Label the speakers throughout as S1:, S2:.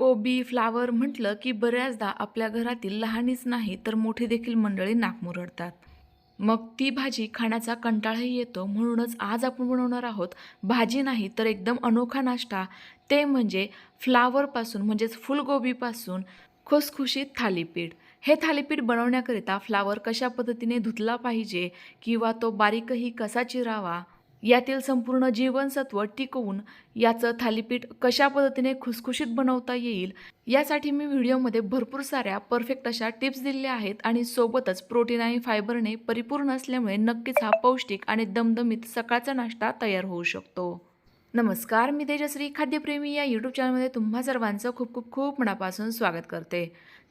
S1: कोबी फ्लावर म्हटलं की बऱ्याचदा आपल्या घरातील लहानीच नाही तर मोठी देखील मंडळी नाकमुरडतात. मग ती भाजी खाण्याचा कंटाळाही येतो म्हणूनच आज आपण बनवणार आहोत भाजी नाही तर एकदम अनोखा नाश्ता. ते म्हणजे फ्लावरपासून म्हणजेच फुलगोबीपासून खुसखुशीत थालीपीठ. हे थालीपीठ बनवण्याकरिता फ्लावर कशा पद्धतीने धुतला पाहिजे किंवा तो बारीकही कसा चिरावा? यातील संपूर्ण जीवनसत्व टिकवून याचं थालीपीठ कशा पद्धतीने खुसखुशीत बनवता येईल यासाठी मी व्हिडिओमध्ये भरपूर साऱ्या परफेक्ट अशा टिप्स दिलेल्या आहेत आणि सोबतच प्रोटीन आणि फायबरने परिपूर्ण असल्यामुळे नक्कीच हा पौष्टिक आणि दमदमीत सकाळचा नाश्ता तयार होऊ शकतो. नमस्कार मी तेजश्री खाद्यप्रेमी. या यूट्यूब चॅनलमध्ये तुम्हा सर्वांचं खूप खूप खूप मनापासून स्वागत करते.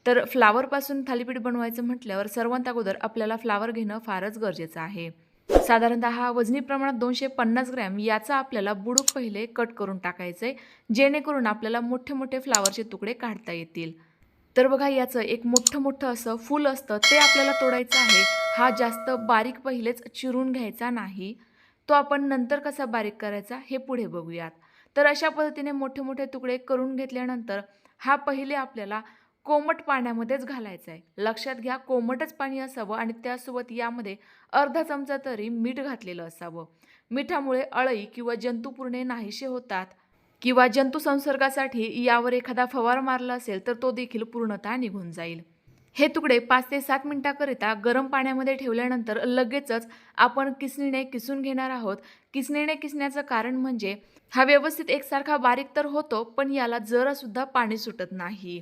S1: तर फ्लावरपासून थालीपीठ बनवायचं म्हटल्यावर सर्वांत अगोदर आपल्याला फ्लावर घेणं फारच गरजेचं आहे. साधारणतः हा वजनी प्रमाणात दोनशे पन्नास ग्रॅम याचा आपल्याला बुडूक पहिले कट करून टाकायचं आहे जेणेकरून आपल्याला मोठे मोठे फ्लावरचे तुकडे काढता येतील. तर बघा याचं एक मोठं मोठं असं फूल असतं ते आपल्याला तोडायचं आहे. हा जास्त बारीक पहिलेच चिरून घ्यायचा नाही. तो आपण नंतर कसा बारीक करायचा हे पुढे बघूयात. तर अशा पद्धतीने मोठे मोठे तुकडे करून घेतल्यानंतर हा पहिले आपल्याला कोमट पाण्यामध्येच घालायचं आहे लक्षात घ्या कोमटच पाणी असावं आणि त्यासोबत यामध्ये अर्धा चमचा तरी मीठ घातलेलं असावं. मिठामुळे अळई किंवा जंतुपूर्णे नाहीसे होतात किंवा जंतू संसर्गासाठी यावर एखादा फवार मारला असेल तर तो देखील पूर्णतः निघून जाईल. हे तुकडे पाच ते सात मिनिटाकरिता गरम पाण्यामध्ये ठेवल्यानंतर लगेचच आपण किसणीने किसून घेणार आहोत. किसणीने किसण्याचं कारण म्हणजे हा व्यवस्थित एकसारखा बारीक तर होतो पण याला जरासुद्धा पाणी सुटत नाही.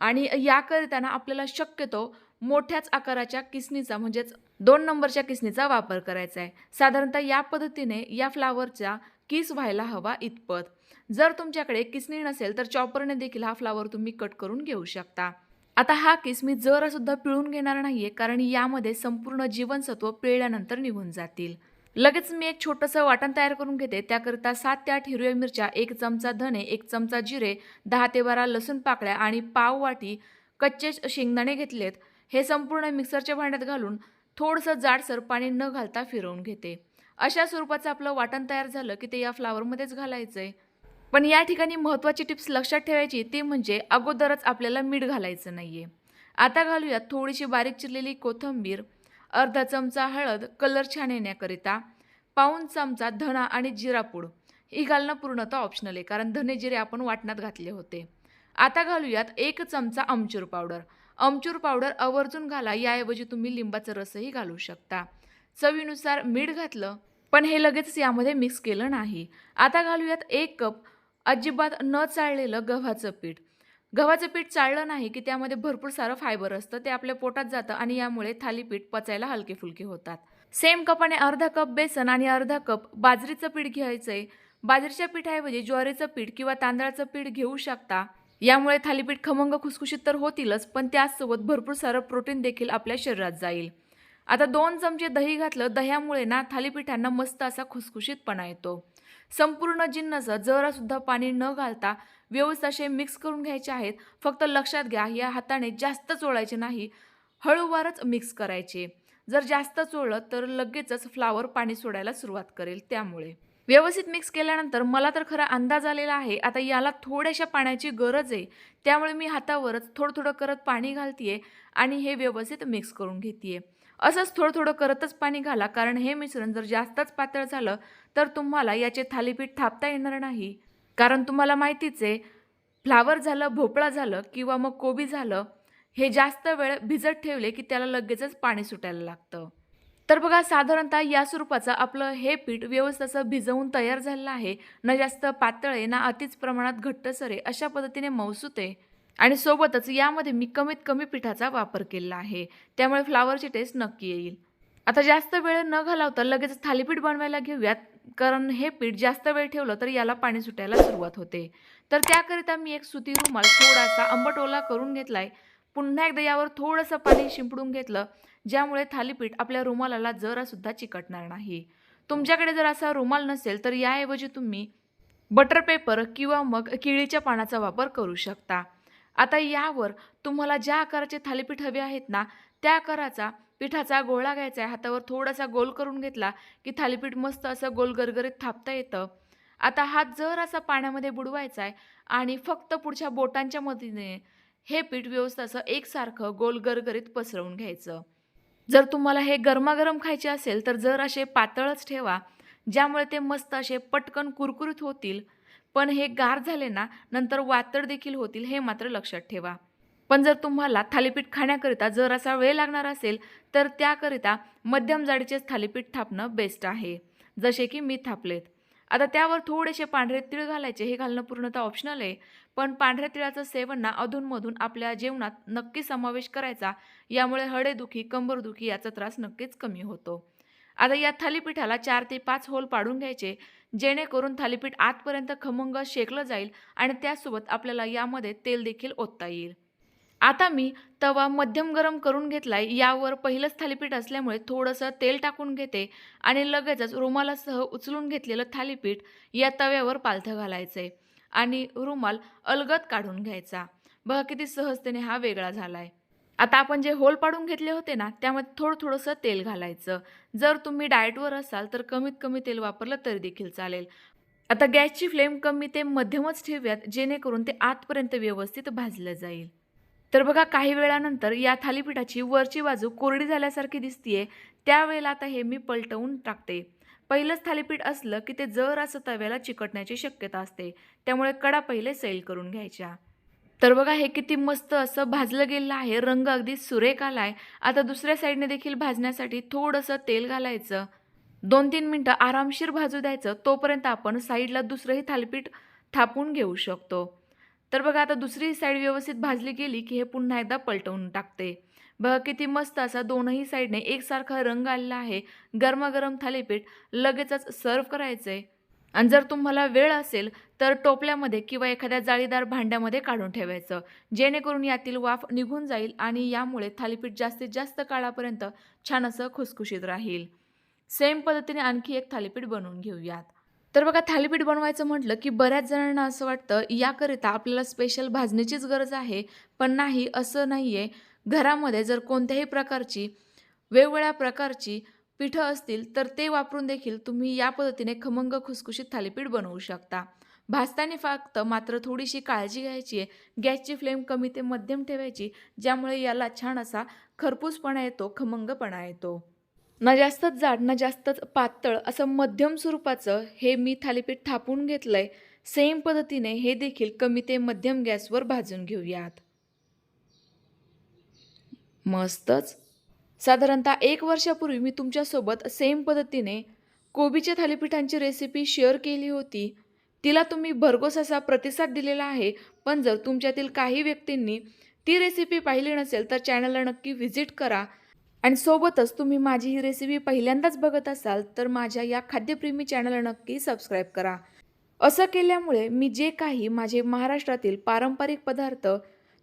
S1: आणि याकरिता ना आपल्याला शक्यतो मोठ्याच आकाराच्या किसणीचा म्हणजेच दोन नंबरच्या किसणीचा वापर करायचा आहे. साधारणतः या पद्धतीने या फ्लावरचा किस व्हायला हवा इतपत. जर तुमच्याकडे किसणी नसेल तर चॉपरने देखील हा फ्लावर तुम्ही कट करून घेऊ शकता. आता हा किस मी जरासुद्धा पिळून घेणार नाही आहे कारण यामध्ये संपूर्ण जीवनसत्व पिळल्यानंतर निघून जातील. लगेच मी एक छोटंसं वाटण तयार करून घेते. त्याकरिता सात ते आठ हिरव्या मिरच्या एक चमचा धने एक चमचा जिरे दहा ते बारा लसूण पाकळ्या आणि पाव वाटी कच्चे शेंगदाणे घेतलेत. हे संपूर्ण मिक्सरच्या भांड्यात घालून थोडंसं जाडसर पाणी न घालता फिरवून घेते. अशा स्वरूपाचं आपलं वाटण तयार झालं की ते या फ्लावरमध्येच घालायचं आहे पण या ठिकाणी महत्त्वाची टिप्स लक्षात ठेवायची ती म्हणजे अगोदरच आपल्याला मीठ घालायचं नाही आहे आता घालूयात थोडीशी बारीक चिरलेली कोथिंबीर अर्धा चमचा हळद कलर छान येण्याकरिता पाऊन चमचा धणा आणि जिरापूड ही घालणं पूर्णतः ऑप्शनल आहे कारण धने जिरे आपण वाटणात घातले होते. आता घालूयात एक चमचा आमचूर पावडर. आमचूर पावडर आवर्जून घाला याऐवजी तुम्ही लिंबाचा रसही घालू शकता. चवीनुसार मीठ घातलं पण हे लगेच यामध्ये मिक्स केलं नाही. आता घालूयात एक कप अजिबात न चाळलेलं गव्हाचं पीठ. गव्हाचं पीठ चाळलं नाही की त्यामध्ये भरपूर सारं फायबर असतं ते आपल्या पोटात जातं आणि यामुळे थालीपीठ पचायला हलके फुलके होतात. सेम कपाने अर्धा कप बेसन आणि अर्धा कप बाजरीचं पीठ घ्यायचं आहे बाजरीच्या पीठाऐवजी ज्वारीचं पीठ किंवा तांदळाचं पीठ घेऊ शकता. यामुळे थालीपीठ खमंग खुसखुशीत तर होतीलच पण त्याचसोबत भरपूर सारं प्रोटीन देखील आपल्या शरीरात जाईल. आता दोन चमचे दही घातलं दह्यामुळे ना थालीपीठांना मस्त असा खुसखुशीतपणा येतो. संपूर्ण जिन्नस जरासुद्धा पाणी न घालता व्यवस्थित असे मिक्स करून घ्यायचे आहेत. फक्त लक्षात घ्या या हाताने जास्त चोळायचे नाही. हळूवारच मिक्स करायचे. जर जास्त चोळलं तर लगेचच फ्लावर पाणी सोडायला सुरुवात करेल त्यामुळे. व्यवस्थित मिक्स केल्यानंतर मला तर खरा अंदाज आलेला आहे. आता याला थोड्याशा पाण्याची गरज आहे. त्यामुळे मी हातावरच थोडं थोडं करत पाणी घालतीये आणि हे व्यवस्थित मिक्स करून घेते असंच थोडं थोडं करतच पाणी घाला कारण हे मिश्रण जर जास्तच पातळ झालं तर तुम्हाला याचे थालीपीठ थापता येणार नाही. कारण तुम्हाला माहितीच आहे फ्लावर झालं भोपळा झालं किंवा मग कोबी झालं हे जास्त वेळ भिजत ठेवले की त्याला लगेचच पाणी सुटायला लागतं. तर बघा साधारणतः या स्वरूपाचं आपलं हे पीठ व्यवस्थित असं भिजवून तयार झालेलं आहे. न जास्त पातळ आहे ना अतिच प्रमाणात घट्टसरे अशा पद्धतीने मौसूते आणि सोबतच यामध्ये मी कमीत कमी पिठाचा वापर केलेला आहे. त्यामुळे फ्लावरची टेस्ट नक्की येईल. आता जास्त वेळ न घालवता लगेच थालीपीठ बनवायला घेऊयात. कारण हे पीठ जास्त वेळ ठेवलं तर याला पाणी सुटायला सुरुवात होते. तर त्याकरिता मी एक सुती रुमाल थोडासा आंबट ओला करून घेतला आहे पुन्हा एकदा यावर थोडंसं पाणी शिंपडून घेतलं ज्यामुळे थालीपीठ आपल्या रुमालाला जरासुद्धा चिकटणार नाही. तुमच्याकडे जर असा रुमाल नसेल तर याऐवजी तुम्ही बटर पेपर किंवा मग केळीच्या पानाचा वापर करू शकता. आता यावर तुम्हाला ज्या आकाराचे थालीपीठ हवे आहेत ना त्या आकाराचा पिठाचा गोळा घ्यायचा आहे. हातावर थोडासा गोल करून घेतला की थालीपीठ मस्त असं गोल गरगरीत थापता येतं. आता हात जर असा पाण्यामध्ये बुडवायचा आहे आणि फक्त पुढच्या बोटांच्या मदतीने हे पीठ व्यवस्थित असं एकसारखं गोल गरगरीत पसरवून घ्यायचं. जर तुम्हाला हे गरमागरम खायचे असेल तर जर असे पातळच ठेवा ज्यामुळे ते मस्त असे पटकन कुरकुरीत होतील. पण हे गार झाले ना नंतर वातड देखील होतील हे मात्र लक्षात ठेवा. पण जर तुम्हाला थालीपीठ खाण्याकरिता जर असा वेळ लागणार असेल तर त्याकरिता मध्यम जाडीचेच थालीपीठ थापणं बेस्ट आहे. जसे की मी थापलेत. आता त्यावर थोडेसे पांढरे तीळ घालायचे हे घालणं पूर्णतः ऑप्शनल आहे. पण पांढऱ्या तिळाचं सेवन ना अधूनमधून आपल्या जेवणात नक्की समावेश करायचा यामुळे हडेदुखी कंबरदुखी याचा त्रास नक्कीच कमी होतो. आता या थालीपीठाला चार ते पाच होल पाडून घ्यायचे जेणेकरून थालीपीठ आतपर्यंत खमंग शेकलं जाईल आणि त्यासोबत आपल्याला यामध्ये तेल देखील ओतता येईल. आता मी तवा मध्यम गरम करून घेतला आहे यावर पहिलंच थालीपीठ असल्यामुळे थोडंसं तेल टाकून घेते आणि लगेचच रुमालासह उचलून घेतलेलं थालीपीठ या तव्यावर पालथं घालायचं आहे आणि रुमाल अलगद काढून घ्यायचा. बघा किती सहजतेने हा वेगळा झाला आहे आता आपण जे होल पाडून घेतले होते ना त्यामध्ये थोडं थोडंसं तेल घालायचं. जर तुम्ही डाएटवर असाल तर कमीत कमी तेल वापरलं तरी देखील चालेल. आता गॅसची फ्लेम कमी ते मध्यमच ठेवूयात जेणेकरून ते आतपर्यंत व्यवस्थित भाजलं जाईल. तर बघा काही वेळानंतर या थालीपीठाची वरची बाजू कोरडी झाल्यासारखी दिसतीये. त्यावेळेला आता हे मी पलटवून टाकते. पहिलंच थालीपीठ असलं की ते जर असं तव्याला चिकटण्याची शक्यता असते. त्यामुळे कडा पहिले सैल करून घ्यायच्या. तर बघा हे किती मस्त असं भाजलं गेलं आहे. रंग अगदी सुरेख आलाय. आता दुसऱ्या साईडने देखील भाजण्यासाठी थोडंसं तेल घालायचं. दोन तीन मिनटं आरामशीर भाजू द्यायचं. तोपर्यंत आपण साईडला दुसरंही थालीपीठ थापून घेऊ शकतो. तर बघा आता दुसरी साईड व्यवस्थित भाजली गेली की हे पुन्हा एकदा पलटवून टाकते. बघा किती मस्त असा दोनही साईडने एकसारखा रंग आलेला आहे. गरमागरम थालीपीठ लगेचच सर्व आहे आणि जर तुम्हाला वेळ असेल तर टोपल्यामध्ये किंवा एखाद्या जाळीदार भांड्यामध्ये काढून ठेवायचं. जेणेकरून यातील वाफ निघून जाईल आणि यामुळे थालीपीठ जास्तीत जास्त काळापर्यंत छान असं खुसखुशीत राहील. सेम पद्धतीने आणखी एक थालीपीठ बनवून घेऊयात. तर बघा थालीपीठ बनवायचं म्हटलं की बऱ्याच जणांना असं वाटतं याकरिता आपल्याला स्पेशल भाजणीचीच गरज आहे. पण नाही असं नाही आहे घरामध्ये जर कोणत्याही प्रकारची वेगवेगळ्या प्रकारची पिठं असतील तर ते वापरून देखील तुम्ही या पद्धतीने खमंग खुसखुशीत थालीपीठ बनवू शकता. भाजताना फक्त मात्र थोडीशी काळजी घ्यायची आहे. गॅसची फ्लेम कमी ते मध्यम ठेवायची ज्यामुळे याला छान असा खरपूसपणा येतो खमंगपणा येतो. ना जास्तच जाड ना जास्तच पातळ असं मध्यम स्वरूपाचं हे मी थालीपीठ थापून घेतलं आहे सेम पद्धतीने हे देखील कमी ते मध्यम गॅसवर भाजून घेऊयात. मस्तच. साधारणतः एक वर्षापूर्वी मी तुमच्यासोबत सेम पद्धतीने कोबीच्या थालीपीठांची रेसिपी शेअर केली होती. तिला तुम्ही भरघोस असा प्रतिसाद दिलेला आहे पण जर तुमच्यातील काही व्यक्तींनी ती रेसिपी पाहिली नसेल तर चॅनलला नक्की व्हिजिट करा. आणि सोबतच तुम्ही माझी ही रेसिपी पहिल्यांदाच बघत असाल तर माझ्या या खाद्यप्रेमी चॅनलला नक्की सबस्क्राईब करा. असं केल्यामुळे मी जे काही माझे महाराष्ट्रातील पारंपरिक पदार्थ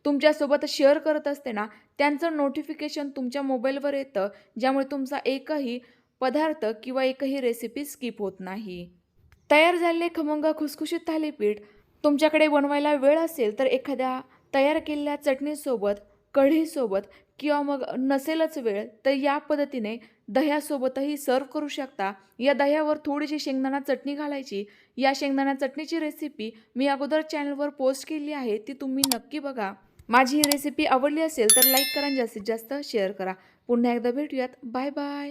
S1: तुमच्यासोबत शेअर करत असते ना त्यांचं नोटिफिकेशन तुमच्या मोबाईलवर येतं ज्यामुळे तुमचा एकही पदार्थ किंवा एकही रेसिपी स्किप होत नाही. तयार झालेले खमंग खुसखुशीत थालीपीठ तुमच्याकडे बनवायला वेळ असेल तर एखाद्या तयार केलेल्या चटणीसोबत कढीसोबत किंवा मग नसेलच वेळ तर या पद्धतीने दह्यासोबतही सर्व करू शकता. या दह्यावर थोडीशी शेंगदाणा चटणी घालायची. या शेंगदाणा चटणीची रेसिपी मी अगोदर चॅनलवर पोस्ट केली आहे ती तुम्ही नक्की बघा. माझी ही रेसिपी आवडली असेल तर लाईक करा जास्तीत जास्त शेअर करा. पुन्हा एकदा भेटूयात. Bye bye